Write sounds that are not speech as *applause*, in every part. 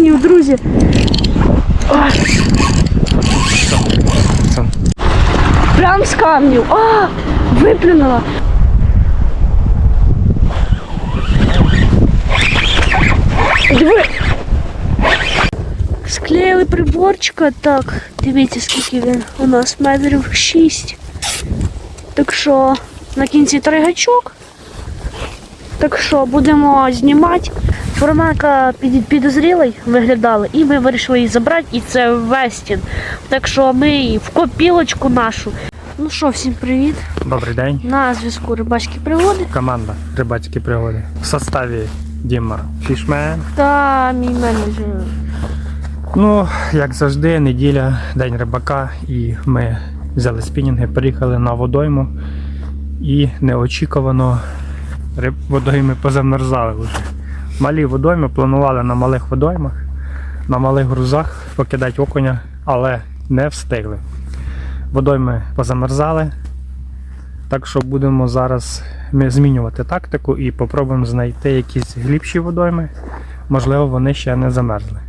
камнів, друзі. Ой, прям з камнів. А, виплюнула. Диви. Склеїли приборчика, так, дивіться, скільки він у нас метрів 6. Так що на кінці три гачок. Так що будемо знімати. Фурманка під, підозрілий виглядала, і ми вирішили її забрати, і це Вестін. Так що ми її в копілочку нашу. Ну що, всім привіт. добрий день. На зв'язку рибацькі пригоди. Команда рибацькі пригоди. В составі Діма Фішмен. Та мій менеджер. Ну, як завжди, неділя, день рибака, і ми взяли спінінги, приїхали на водойму і неочікувано риб водойми позамерзали вже. Малі водойми планували на малих водоймах, на малих грузах покидати окуня, але не встигли. Водойми позамерзали. Так що будемо зараз ми змінювати тактику і попробуємо знайти якісь глибші водойми. Можливо, вони ще не замерзли.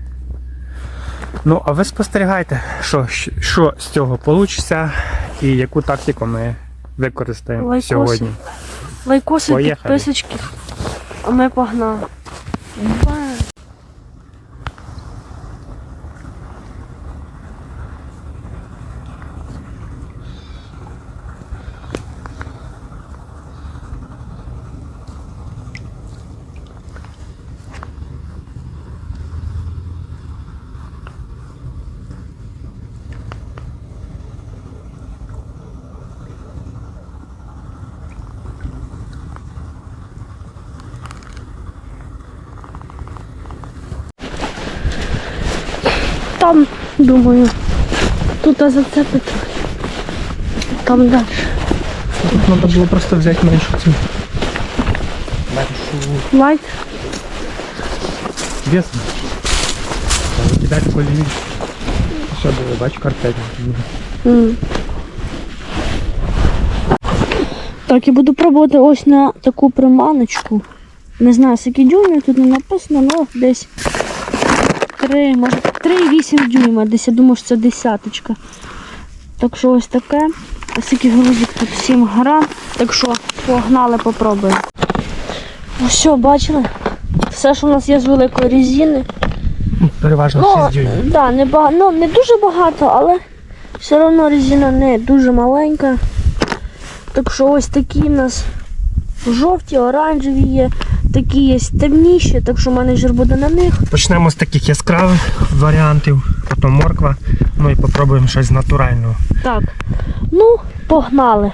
Ну, а ви спостерігайте, що, що з цього вийде і яку тактику ми використаємо Лайкоси. сьогодні. Лайкоси, Поїхали. підписочки. А ми погнали. Wow. Там, думаю, тут зацепити. Там далі. Тут треба було просто взяти меншу цю. Меншу Лайк. весну. Викидати колії. Що було, бач, карпетник. М. Так, я буду пробувати ось на таку приманочку. Не знаю, скільки дюймів тут не написано, але десь 3, може 3,8 дюйма, десь я думаю, що це десяточка. Так що ось таке. А скільки грузик тут 7 грам. Так що погнали, попробуємо. Ну все, бачили? Все, що у нас є з великої резини. Переважно Ну, 6 дюймів. да, не, ба... ну, не дуже багато, але все одно резина не дуже маленька. Так що ось такі в нас жовті, оранжеві є, такі є темніші, так що менеджер буде на них. Почнемо з таких яскравих варіантів, потім морква, ну і попробуємо щось натурального. Так. Ну, погнали.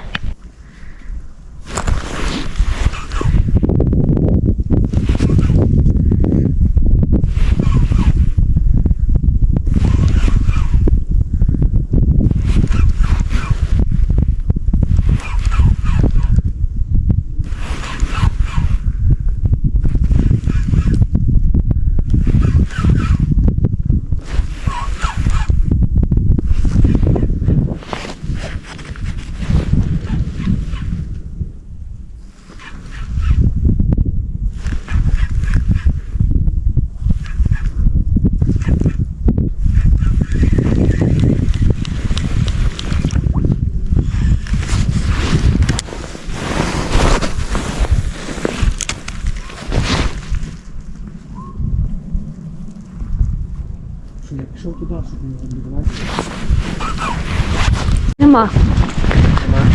Я пішов туди, щоб не відбивати. Нема.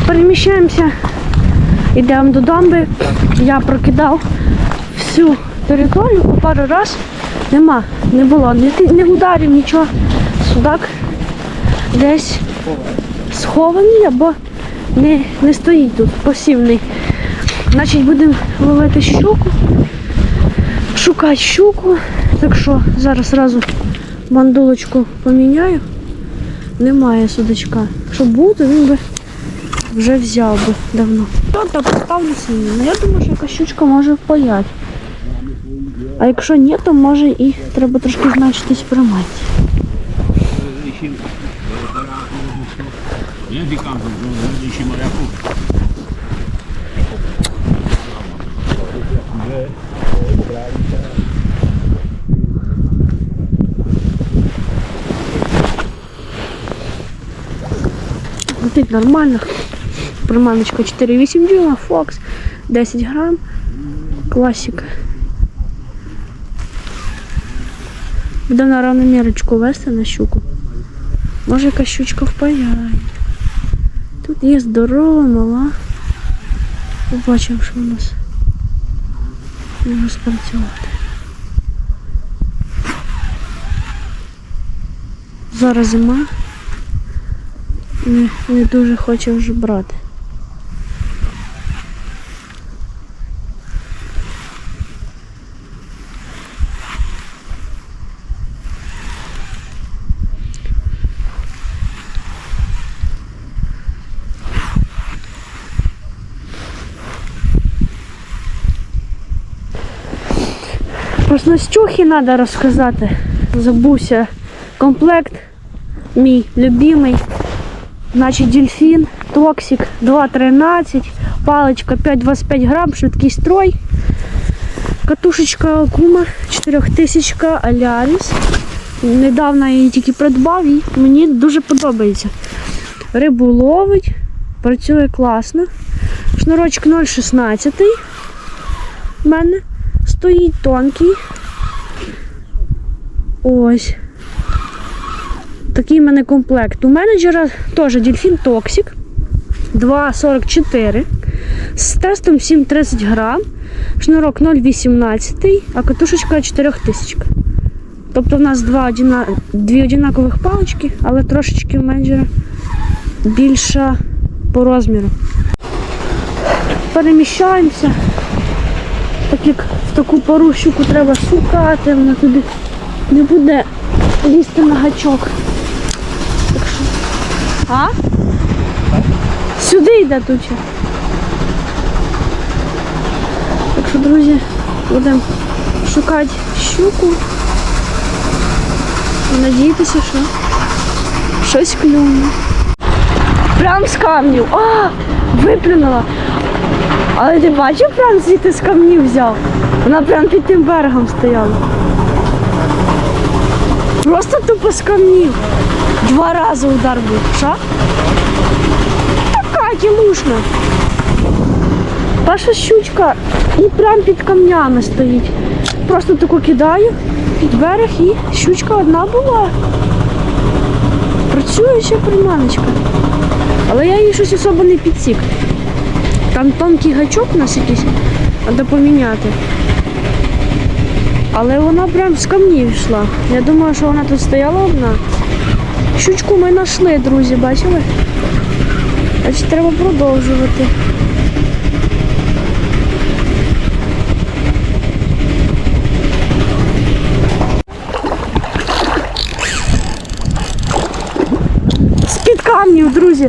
Переміщаємося. Йдемо до дамби. Я прокидав всю територію по пару раз. Нема, не було. Ти- ні ударів, нічого. Судак десь схований або не, не стоїть тут, посівний. Значить, будемо ловити щуку, шукати щуку. Так що зараз зразу мандулочку поміняю. Немає судачка. Якщо то він би вже взяв би давно. То так поставлю сині. Ну я думаю, що якась щучка може впаять. А якщо ні, то може і треба трошки значитись в приматі. Я di campo, Летить нормально. Приманочка 4,8 дюйма, Фокс, 10 грам. Класика. Будемо на равномірочку вести на щуку. Може якась щучка впаяє. Тут є здорова, мала. Побачимо, що у нас може спрацювати. Зараз зима. Не, не дуже хоче вже брати. Про снастюхи треба розказати. Забувся. Комплект мій любимий. Значить, дельфін, токсик 2.13, паличка 5,25 грам, швидкий строй. Катушечка Акума 4000 Аляріс. Недавно я її тільки придбав і мені дуже подобається. Рибу ловить, працює класно. Шнурочок 0,16 в мене стоїть тонкий. Ось. Такий в мене комплект. У менеджера теж дельфін Токсик 2,44 з тестом 7,30 грам, шнурок 0,18, а катушечка 4000. Тобто в нас два дві однакових палички, але трошечки у менеджера більша по розміру. Переміщаємося. Так як в таку пару щуку треба шукати, вона туди не буде лізти на гачок. А? Сюди йде ще. Так що, друзі, будемо шукати щуку. Надіятися, що щось клюне. Прям з камнів. А, виплюнула. Але ти бачив прям звідти з камнів взяв? Вона прям під тим берегом стояла. Просто тупо з камнів. Два рази удар був. Що? Така тімушна. Перша щучка і прям під камнями стоїть. Просто таку кидаю під берег і щучка одна була. Працююча приманочка. Але я її щось особо не підсік. Там тонкий гачок у нас якийсь, треба поміняти. Але вона прям з камнів йшла. Я думаю, що вона тут стояла одна. Щучку ми знайшли, друзі, бачили? Значить, треба продовжувати. З-під камнів, друзі.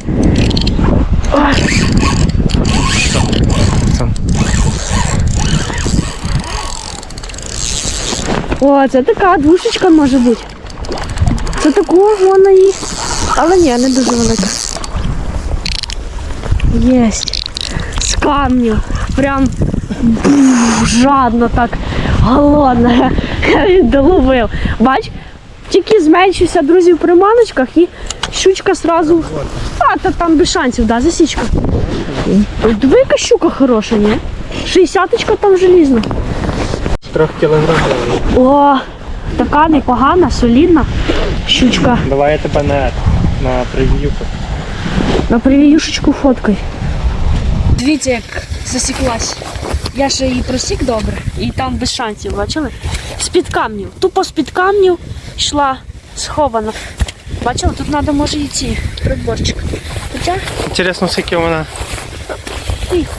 О, це така душечка може бути. Такого вона і. Але ні, не дуже велика. Єсть. З камню. Прям жадно так голодно. Він *laughs* доловив. Бач, тільки зменшився, друзі, в приманочках і щучка сразу. А, та там без шансів, да, засічка. Диви, яка щука хороша, ні? Шістдесяточка там желізна. Трьох кілограмів. О, така непогана, солідна щучка. Давай я тебе на, на прев'юку. На превіюшечку фоткай. Дивіться, як засіклась. Я ще її просік добре, і там без шансів, бачили? З-під камнів. Тупо з-під камнів йшла схована. Бачили, тут треба може і ці приборчик. Хоча Інтересно, скільки вона. тихо.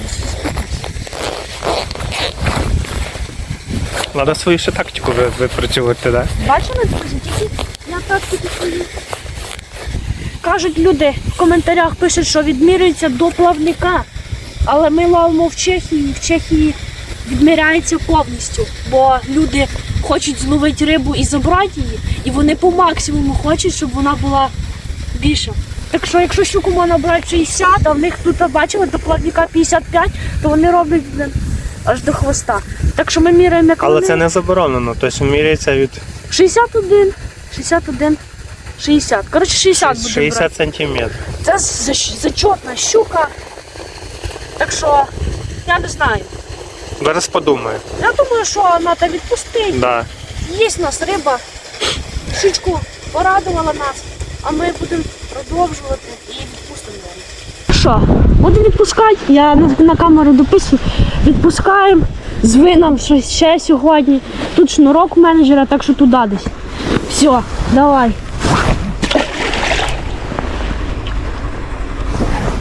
Треба свою ще тактику ви- випрацьовувати, так? Бачили, друзі, тільки я так тільки свою. Кажуть люди в коментарях пишуть, що відмірюється до плавника. Але ми ловимо в Чехії, в Чехії відміряється повністю, бо люди хочуть зловити рибу і забрати її, і вони по максимуму хочуть, щоб вона була більша. Так що, якщо щуку можна брати 60, а в них тут бачили до плавника 55, то вони роблять аж до хвоста. Так що ми міряємо як Але вони. це не заборонено, тобто міряється від 61, 61, 60. Коротше, 60 буде 60 сантиметрів. Це защ- зачетна щука. Так що, я не знаю. Зараз подумаю. Я думаю, що треба відпустити. Да. Є в нас риба. Щучку порадувала нас, а ми будемо продовжувати і відпустимо. Що, будемо відпускати? Я на, на камеру дописую. Відпускаємо. Зви нам щось ще сьогодні. Тут шнурок менеджера, так що туди десь. Все, давай.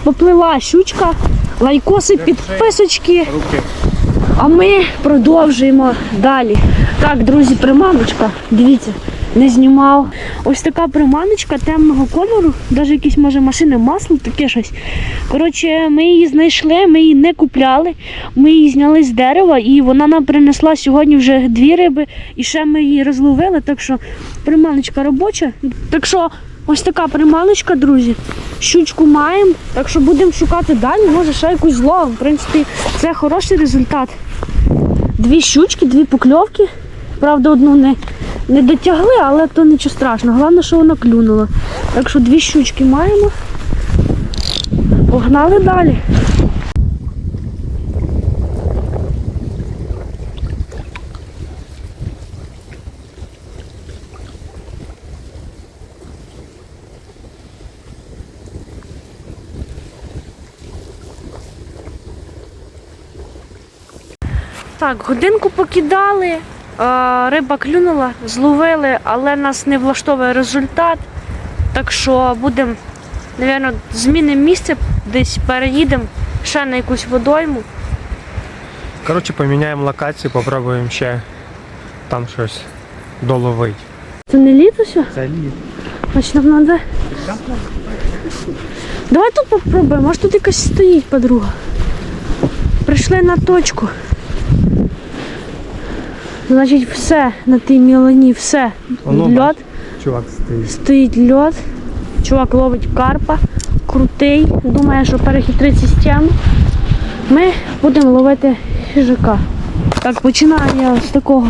Поплила щучка, лайкоси, підписочки. А ми продовжуємо далі. Так, друзі, приманочка. Дивіться, не знімав. Ось така приманочка темного кольору, навіть якісь може машини масло, таке щось. Коротше, ми її знайшли, ми її не купляли. Ми її зняли з дерева і вона нам принесла сьогодні вже дві риби. І ще ми її розловили, так що приманочка робоча. Так що ось така приманочка, друзі. Щучку маємо, так що будемо шукати далі, може ще якусь зловимо. В принципі, це хороший результат. Дві щучки, дві покльовки. Правда, одну не, не дотягли, але то нічого страшного. Головне, що вона клюнула. Так що дві щучки маємо. Погнали далі. Так, годинку покидали, риба клюнула, зловили, але нас не влаштовує результат. Так що будемо, мабуть, змінимо місце, десь переїдемо ще на якусь водойму. Коротше, поміняємо локацію, попробуємо ще там щось доловити. Це не літо все? Це лід. Значить, нам треба. Давай тут попробуємо, може тут якась стоїть подруга. Прийшли на точку. Значить, все на тій мілані, все. Воно, Льод. Чувак стоїть. Стоїть льод. Чувак ловить карпа. Крутий. Думає, що перехитрить систему. Ми будемо ловити хижака. Так, починаю я з такого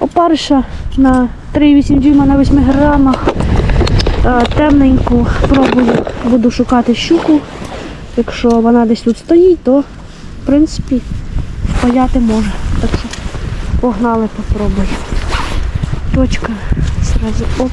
опариша на 3,8 дюйма на 8 грамах. Е, Темненьку пробую, буду шукати щуку. Якщо вона десь тут стоїть, то в принципі впаяти може. Так що погнали, попробуємо. Точка. Сразу оп.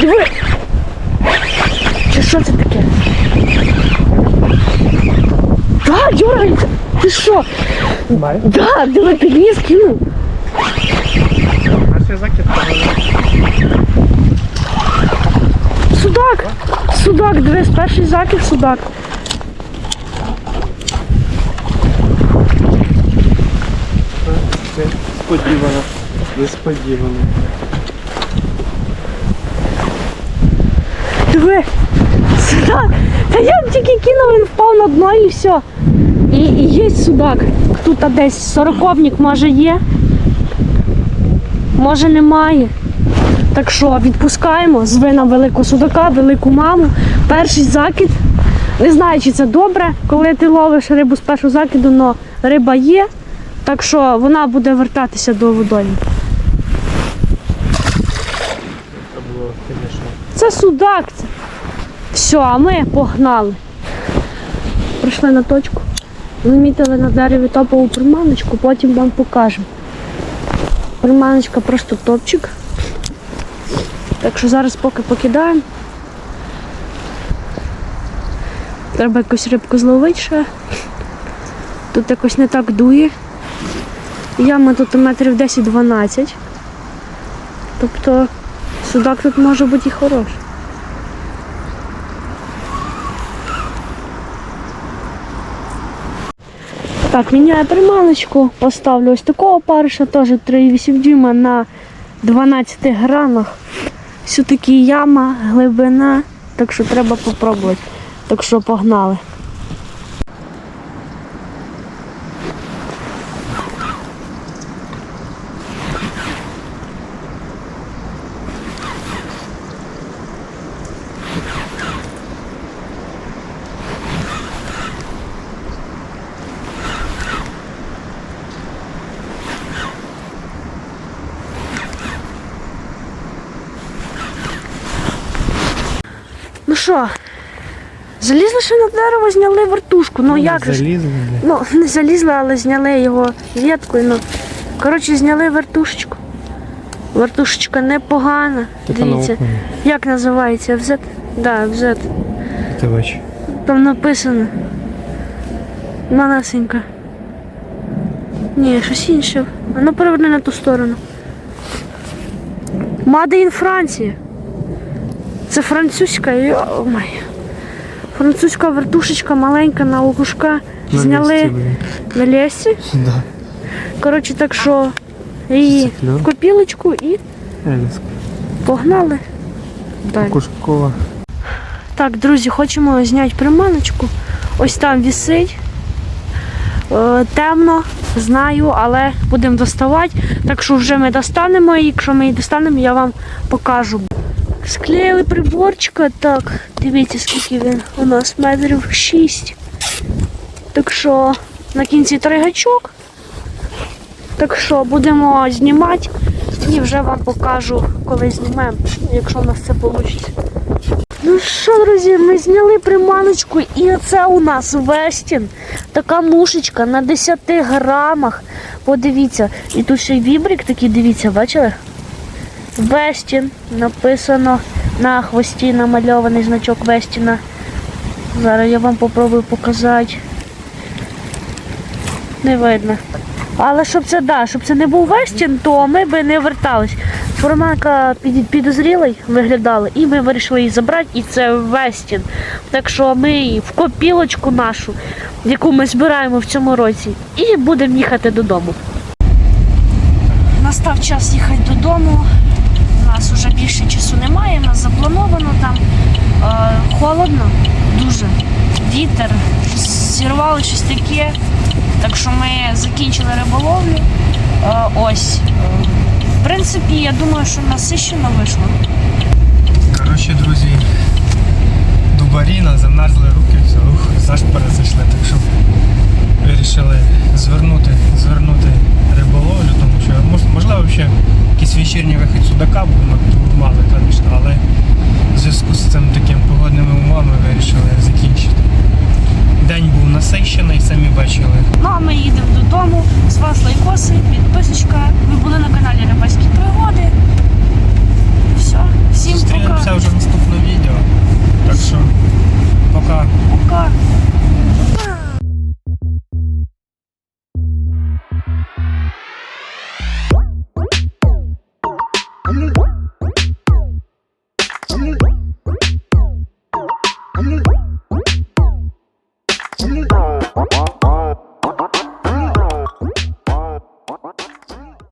Диви! Чи що це таке? Да, дергається! Ти що? Да, диви, підніс кинув. Наш закид Судак! Судак, дивись, перший закид судак. Сподівано. Несподівано. Диви! Судак! Та я тільки кинув, він впав на дно і все. І, є судак. Тут десь сороковник може є. Може немає. Так що відпускаємо, зви нам великого судака, велику маму. Перший закид. Не знаю, чи це добре, коли ти ловиш рибу з першого закиду, але риба є. Так що вона буде вертатися до водойми. Це судак. Це. Все, а ми погнали. Прийшли на точку. Замітили на дереві топову приманочку, потім вам покажемо. Приманочка просто топчик. Так що зараз поки покидаємо. Треба якусь рибку зловити ще. Тут якось не так дує. Яма тут метрів 10-12. Тобто судак тут може бути і хороший. Так, міняю приманочку, поставлю ось такого париша, теж 3,8 дюйма на 12 грамах. Все-таки яма, глибина, так що треба попробувати. Так що погнали. Що, залізли ще на дерево, зняли вертушку. Ну як же? Залізли. Ну, не залізли, але зняли його веткою. Ну. Коротше, зняли вертушечку. Вертушечка непогана. Така Дивіться. наука. Як називається? FZ? Да, FZ. Ти бач. Там написано. Манасенька. Ні, щось інше. А ну переверни на ту сторону. Made in Франція. Це французька. Йо-май. Французька вертушечка маленька на лукушка. Зняли на лісі. Да. Коротше, так що її в копілочку і погнали. Далі. Кушкова. Так, друзі, хочемо зняти приманочку. Ось там вісить. Е, темно, знаю, але будемо доставати. Так що вже ми достанемо її. Якщо ми її достанемо, я вам покажу. Склеїли приборчика. Так, дивіться, скільки він у нас метрів 6. Так що на кінці тригачок. Так що будемо знімати і вже вам покажу, коли знімемо, якщо у нас це вийде. Ну що, друзі, ми зняли приманочку, і це у нас Вестін. Така мушечка на 10 грамах. Подивіться, і тут ще й вібрик такий, дивіться, бачили? Вестін написано на хвості намальований значок Вестіна. Зараз я вам попробую показати. Не видно. Але щоб це да, щоб це не був Вестін, то ми би не вертались. Форманка під, підозрілий виглядала, і ми вирішили її забрати, і це Вестін. Так що ми в копілочку нашу, яку ми збираємо в цьому році, і будемо їхати додому. Настав час їхати додому. Часу немає, нас заплановано там е, холодно, дуже. Вітер, зірвали щось таке. Так що ми закінчили риболовлю. Е, ось. Е, В принципі, я думаю, що насищено вийшло. Коротше, друзі, дубаріна, замерзли руки, все, ух, зашпори зайшли, так що вирішили звернути звернути риболовлю, тому що можливо ще якийсь вечірній вихід судака мали, звісно, але в зв'язку з цим таким погодними умовами вирішили закінчити. День був насищений, самі бачили. Ну а ми їдемо додому. З вас лайкоси, підписочка. Ви були на каналі Рибальські Пригоди. Все. Всім Зустрінемося пока. вже в наступне відео. Так що пока. Пока.